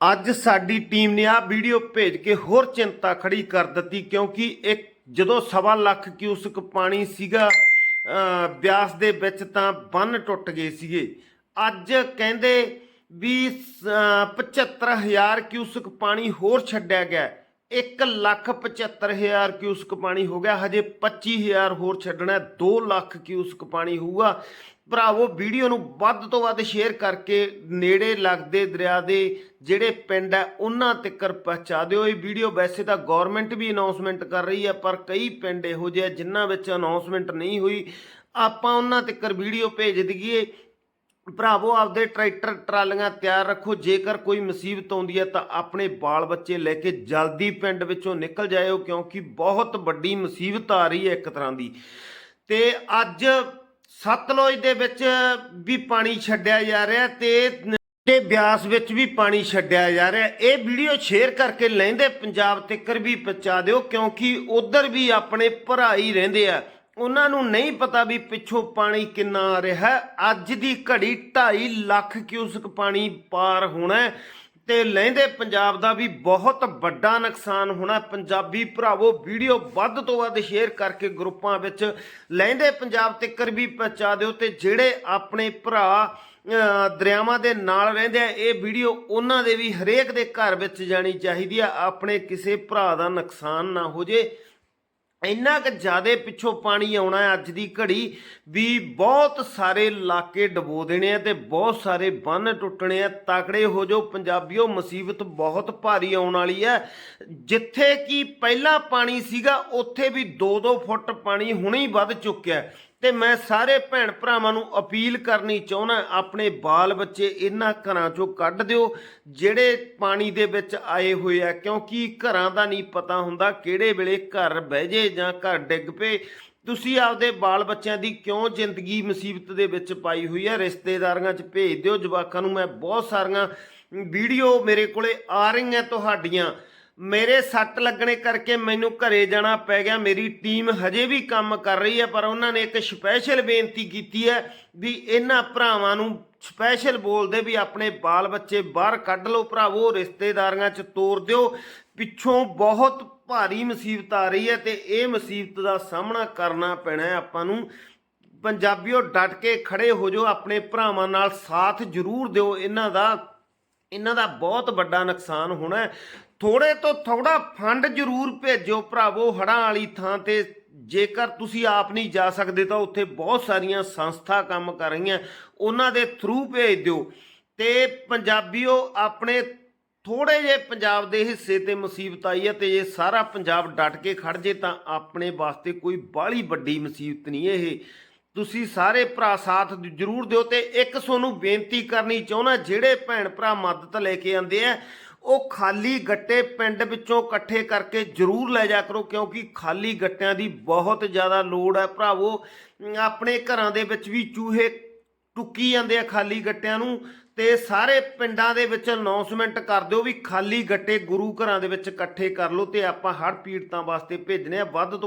ਅੱਜ ਸਾਡੀ ਟੀਮ ਨੇ ਆ ਵੀਡੀਓ ਭੇਜ ਕੇ ਹੋਰ ਚਿੰਤਾ ਖੜੀ ਕਰ ਦਿੱਤੀ ਕਿਉਂਕਿ ਇੱਕ ਜਦੋਂ ਸਵਾ ਲੱਖ ਕਿਊਸਕ ਪਾਣੀ ਸੀਗਾ ਬਿਆਸ ਦੇ ਵਿੱਚ ਤਾਂ ਬੰਨ ਟੁੱਟ ਗਏ ਸੀਗੇ। ਅੱਜ ਕਹਿੰਦੇ ਵੀ ਅਹ, 75000 ਕਿਊਸਕ ਪਾਣੀ ਹੋਰ ਛੱਡਿਆ ਗਿਆ। 1 ਲੱਖ 75000 ਕਿਊਸਕ ਪਾਣੀ ਹੋ ਗਿਆ। ਹਜੇ 25000 ਹੋਰ ਛੱਡਣਾ ਹੈ, 2 ਲੱਖ ਕਿਊਸਕ ਪਾਣੀ ਹੋਊਗਾ। ਭਰਾਵੋ ਵੀਡੀਓ ਨੂੰ ਵੱਧ ਤੋਂ ਵੱਧ ਸ਼ੇਅਰ ਕਰਕੇ ਨੇੜੇ ਲੱਗਦੇ ਦਰਿਆ ਦੇ ਜਿਹੜੇ ਪਿੰਡ ਹੈ, ਉਹਨਾਂ ਤੱਕ ਪਹੁੰਚਾ ਦਿਓ। ਇਹ ਵੀਡੀਓ ਵੈਸੇ ਤਾਂ ਗਵਰਨਮੈਂਟ ਵੀ ਅਨਾਉਂਸਮੈਂਟ ਕਰ ਰਹੀ ਹੈ, ਪਰ ਕਈ ਪਿੰਡ ਇਹੋ ਜਿਹੇ ਜਿਨ੍ਹਾਂ ਵਿੱਚ ਅਨਾਉਂਸਮੈਂਟ ਨਹੀਂ ਹੋਈ। ਆਪਾਂ ਉਹਨਾਂ ਤੱਕ ਵੀਡੀਓ ਭੇਜ ਦਈਏ। ਭਰਾਵੋ, ਆਪਦੇ ਟਰੈਕਟਰ, ਟਰਾਲੀਆਂ ਤਿਆਰ ਰੱਖੋ। ਜੇਕਰ ਕੋਈ ਮੁਸੀਬਤ ਆਉਂਦੀ ਹੈ ਤਾਂ ਆਪਣੇ ਬਾਲ ਬੱਚੇ ਲੈ ਕੇ ਜਲਦੀ ਪਿੰਡ ਵਿੱਚੋਂ ਨਿਕਲ ਜਾਇਓ, ਕਿਉਂਕਿ ਬਹੁਤ ਵੱਡੀ ਮੁਸੀਬਤ ਆ ਰਹੀ ਹੈ ਇੱਕ ਤਰ੍ਹਾਂ ਦੀ। ਤੇ ਅੱਜ ਸਤਲੁਜ ਦੇ ਵਿੱਚ ਵੀ ਪਾਣੀ ਛੱਡਿਆ ਜਾ ਰਿਹਾ ਤੇ ਤੇ ਬਿਆਸ ਵਿੱਚ ਵੀ ਪਾਣੀ ਛੱਡਿਆ ਜਾ ਰਿਹਾ। ਇਹ ਵੀਡੀਓ ਸ਼ੇਅਰ ਕਰਕੇ ਲੈਂਦੇ ਪੰਜਾਬ ਤੱਕਰ ਵੀ ਪਹੁੰਚਾ ਦਿਓ, ਕਿਉਂਕਿ ਉਧਰ ਵੀ ਆਪਣੇ ਭਰਾ ਹੀ ਰਹਿੰਦੇ ਆ। ਉਹਨਾਂ ਨੂੰ ਨਹੀਂ ਪਤਾ ਵੀ ਪਿੱਛੋਂ ਪਾਣੀ ਕਿੰਨਾ ਆ ਰਿਹਾ। ਅੱਜ ਦੀ ਘੜੀ 2.5 ਲੱਖ ਕਿਊਸਕ ਪਾਣੀ ਪਾਰ ਹੋਣਾ ਤੇ ਲਹਿੰਦੇ ਪੰਜਾਬ ਦਾ ਵੀ ਬਹੁਤ ਵੱਡਾ ਨੁਕਸਾਨ ਹੋਣਾ। ਪੰਜਾਬੀ ਭਰਾਵੋ, ਵੀਡੀਓ ਵੱਧ ਤੋਂ ਵੱਧ ਸ਼ੇਅਰ ਕਰਕੇ ਗਰੁੱਪਾਂ ਵਿੱਚ ਲਹਿੰਦੇ ਪੰਜਾਬ ਤੱਕਰ ਵੀ ਪਹੁੰਚਾ ਦਿਓ ਤੇ ਜਿਹੜੇ ਆਪਣੇ ਭਰਾ ਦਰਿਆਵਾਂ ਦੇ ਨਾਲ ਰਹਿੰਦੇ ਆ, ਇਹ ਵੀਡੀਓ ਉਹਨਾਂ ਦੇ ਵੀ ਹਰੇਕ ਦੇ ਘਰ ਵਿੱਚ ਜਾਣੀ ਚਾਹੀਦੀ ਆ। ਆਪਣੇ ਕਿਸੇ ਭਰਾ ਦਾ ਨੁਕਸਾਨ ਨਾ ਹੋ ਜੇ। ਇੰਨਾ ਕੁ ਜ਼ਿਆਦੇ ਪਿੱਛੋਂ ਪਾਣੀ ਆਉਣਾ ਹੈ ਅੱਜ ਦੀ ਘੜੀ, ਵੀ ਬਹੁਤ ਸਾਰੇ ਇਲਾਕੇ ਡਬੋ ਦੇਣੇ ਆ ਤੇ ਬਹੁਤ ਸਾਰੇ ਬੰਨ ਟੁੱਟਣੇ ਆ। ਤਕੜੇ ਹੋ ਜੋ ਪੰਜਾਬੀਓ, ਮੁਸੀਬਤ ਬਹੁਤ ਭਾਰੀ ਆਉਣ ਵਾਲੀ ਹੈ। ਜਿੱਥੇ ਕਿ ਪਹਿਲਾਂ ਪਾਣੀ ਸੀਗਾ, ਉੱਥੇ ਵੀ 2-2 ਫੁੱਟ ਪਾਣੀ ਹੁਣੇ ਹੀ ਵੱਧ ਚੁੱਕਿਆ ਤੇ ਮੈਂ ਸਾਰੇ ਭੈਣ ਭਰਾਵਾਂ ਨੂੰ ਅਪੀਲ ਕਰਨੀ ਚਾਹੁੰਦਾ ਆਪਣੇ ਬਾਲ ਬੱਚੇ ਇਹਨਾਂ ਘਰਾਂ ਚੋਂ ਕੱਢ ਦਿਓ, ਜਿਹੜੇ ਪਾਣੀ ਦੇ ਵਿੱਚ ਆਏ ਹੋਏ ਆ, ਕਿਉਂਕਿ ਘਰਾਂ ਦਾ ਨਹੀਂ ਪਤਾ ਹੁੰਦਾ ਕਿਹੜੇ ਵੇਲੇ ਘਰ ਬਹਿ ਜੇ ਜਾਂ ਘਰ ਡਿੱਗ ਪਏ। ਤੁਸੀਂ ਆਪਦੇ ਬਾਲ ਬੱਚਿਆਂ ਦੀ ਕਿਉਂ ਜ਼ਿੰਦਗੀ ਮੁਸੀਬਤ ਦੇ ਵਿੱਚ ਪਾਈ ਹੋਈ ਹੈ ਰਿਸ਼ਤੇਦਾਰਾਂ 'ਚ ਭੇਜ ਦਿਓ, ਜਵਾਕਾਂ ਨੂੰ ਮੈਂ ਬਹੁਤ ਸਾਰੀਆਂ ਵੀਡੀਓ ਮੇਰੇ ਕੋਲੇ ਆ ਰਹੀਆਂ ਤੁਹਾਡੀਆਂ। ਮੇਰੇ ਸੱਟ ਲੱਗਣੇ ਕਰਕੇ ਮੈਨੂੰ ਘਰੇ ਜਾਣਾ ਪੈ ਗਿਆ। ਮੇਰੀ ਟੀਮ ਹਜੇ ਵੀ ਕੰਮ ਕਰ ਰਹੀ ਹੈ, ਪਰ ਉਹਨਾਂ ਨੇ ਇੱਕ ਸਪੈਸ਼ਲ ਬੇਨਤੀ ਕੀਤੀ ਹੈ ਵੀ ਇਹਨਾਂ ਭਰਾਵਾਂ ਨੂੰ ਸਪੈਸ਼ਲ ਬੋਲਦੇ ਵੀ ਆਪਣੇ ਬਾਲ ਬੱਚੇ ਬਾਹਰ ਕੱਢ ਲਓ ਭਰਾਵੋ, ਰਿਸ਼ਤੇਦਾਰੀਆਂ 'ਚ ਤੋਰ ਦਿਓ। ਪਿੱਛੋਂ ਬਹੁਤ ਭਾਰੀ ਮੁਸੀਬਤ ਆ ਰਹੀ ਹੈ ਤੇ ਇਹ ਮੁਸੀਬਤ ਦਾ ਸਾਹਮਣਾ ਕਰਨਾ ਪੈਣਾ ਹੈ ਆਪਾਂ ਨੂੰ। ਪੰਜਾਬੀਓ, ਡਟ ਕੇ ਖੜੇ ਹੋ ਜਾਓ, ਆਪਣੇ ਭਰਾਵਾਂ ਨਾਲ ਸਾਥ ਜ਼ਰੂਰ ਦਿਓ। ਇਹਨਾਂ ਦਾ ਇਹਨਾਂ ਦਾ ਬਹੁਤ ਵੱਡਾ ਨੁਕਸਾਨ ਹੋਣਾ ਥੋੜੇ ਤੋਂ ਥੋੜਾ ਫੰਡ ਜ਼ਰੂਰ ਭੇਜੋ ਭਰਾਵੋ ਹੜਾਂ ਵਾਲੀ ਥਾਂ ਤੇ। ਜੇਕਰ ਤੁਸੀਂ ਆਪ ਨਹੀਂ ਜਾ ਸਕਦੇ ਤਾਂ ਉੱਥੇ ਬਹੁਤ ਸਾਰੀਆਂ ਸੰਸਥਾ ਕੰਮ ਕਰ ਰਹੀਆਂ। ਉਹਨਾਂ ਦੇ ਥਰੂ ਭੇਜ ਦਿਓ। ਤੇ ਪੰਜਾਬੀਓ, ਆਪਣੇ ਥੋੜੇ ਜੇ ਪੰਜਾਬ ਦੇ ਹਿੱਸੇ ਤੇ ਮੁਸੀਬਤ ਆਈ ਹੈ ਤੇ ਜੇ ਸਾਰਾ ਪੰਜਾਬ ਡਟ ਕੇ ਖੜ ਜੇ ਤਾਂ ਆਪਣੇ ਵਾਸਤੇ ਕੋਈ ਬਾਹਲੀ ਵੱਡੀ ਮੁਸੀਬਤ ਨਹੀਂ ਇਹ। ਤੁਸੀਂ ਸਾਰੇ ਭਰਾ ਸਾਥ ਜ਼ਰੂਰ ਦਿਓ ਤੇ ਇੱਕ ਤੁਹਾਨੂੰ ਬੇਨਤੀ ਕਰਨੀ ਚਾਹੁੰਦਾ, ਜਿਹੜੇ ਭੈਣ ਭਰਾ ਮਦਦ ਲੈ ਕੇ ਆਂਦੇ ਆ ਉਹ ਖਾਲੀ ਗੱਟੇ ਪਿੰਡ ਵਿੱਚੋਂ ਇਕੱਠੇ ਕਰਕੇ ਜ਼ਰੂਰ ਲੈ ਜਾ ਕਰੋ, ਕਿਉਂਕਿ ਖਾਲੀ ਗੱਟਿਆਂ ਦੀ ਬਹੁਤ ਜ਼ਿਆਦਾ ਲੋੜ ਹੈ। ਭਰਾਵੋ, ਆਪਣੇ ਘਰਾਂ ਦੇ ਵਿੱਚ ਵੀ ਚੂਹੇ ਟੁੱਕੀ ਜਾਂਦੇ ਆ ਖਾਲੀ ਗੱਟਿਆਂ ਨੂੰ, ਤੇ ਸਾਰੇ ਪਿੰਡਾਂ ਦੇ ਵਿੱਚ ਅਨਾਉਂਸਮੈਂਟ ਕਰ ਦਿਓ ਵੀ ਖਾਲੀ ਗੱਟੇ ਗੁਰੂ ਘਰਾਂ ਦੇ ਵਿੱਚ ਇਕੱਠੇ ਕਰ ਲਓ, ਤੇ ਆਪਾਂ ਹੜ੍ਹ ਪੀੜਤਾਂ ਵਾਸਤੇ ਭੇਜਣੇ ਆ। ਵੱਧ ਤੋਂ ਵੱਧ